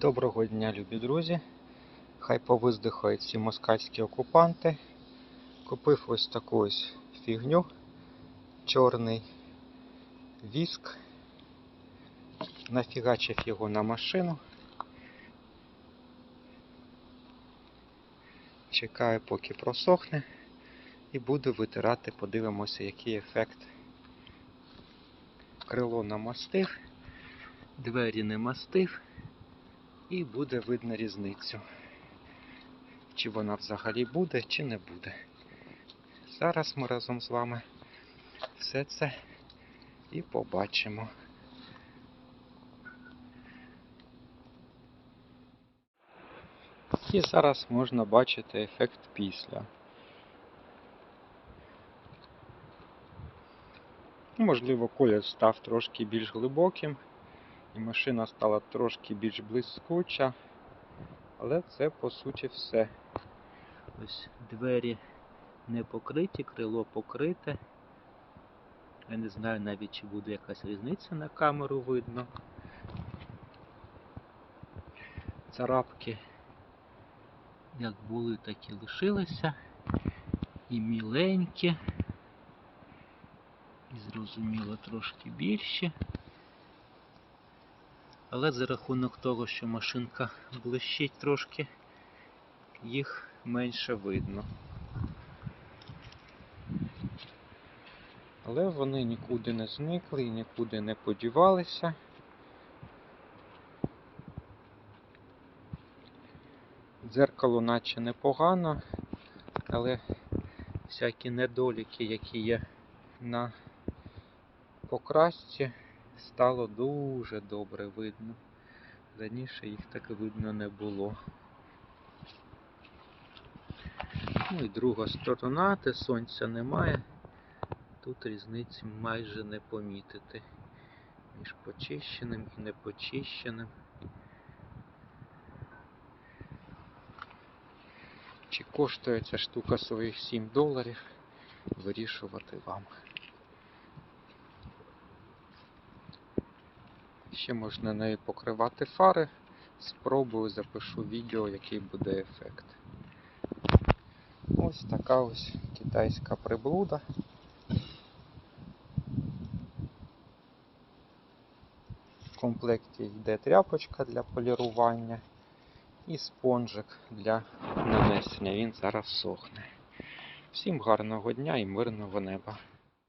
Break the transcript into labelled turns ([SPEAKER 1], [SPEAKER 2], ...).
[SPEAKER 1] Доброго дня, любі друзі. Хай повиздихають ці москальські окупанти. Купив ось таку ось фігню. Чорний віск. Нафігачив його на машину. Чекаю, поки просохне. І буду витирати, подивимося, який ефект. Крило намастив, двері не мастив. І буде видно різницю. Чи вона взагалі буде, чи не буде. Зараз ми разом з вами все це і побачимо. І зараз можна бачити ефект після. Можливо, колір став трошки більш глибоким, і машина стала трошки більш блискуча, але це по суті все. Ось двері не покриті, крило покрите. Я не знаю навіть, чи буде якась різниця на камеру видно. Царапки як були, так і лишилися. І міленькі. І зрозуміло трошки більші. Але за рахунок того, що машинка блищить трошки, їх менше видно. Але вони нікуди не зникли і нікуди не подівалися. Дзеркало наче непогано, але всякі недоліки, які є на покрасці, стало дуже добре видно. Раніше їх так видно не було. Ну і друга сторона, де сонця немає. Тут різниці майже не помітити між почищеним і непочищеним. Чи коштує ця штука своїх 7 доларів, вирішувати вам. Ще можна нею покривати фари. Спробую запишу відео, який буде ефект. Ось така ось китайська приблуда. В комплекті йде тряпочка для полірування і спонжик для нанесення. Він зараз сохне. Всім гарного дня і мирного неба.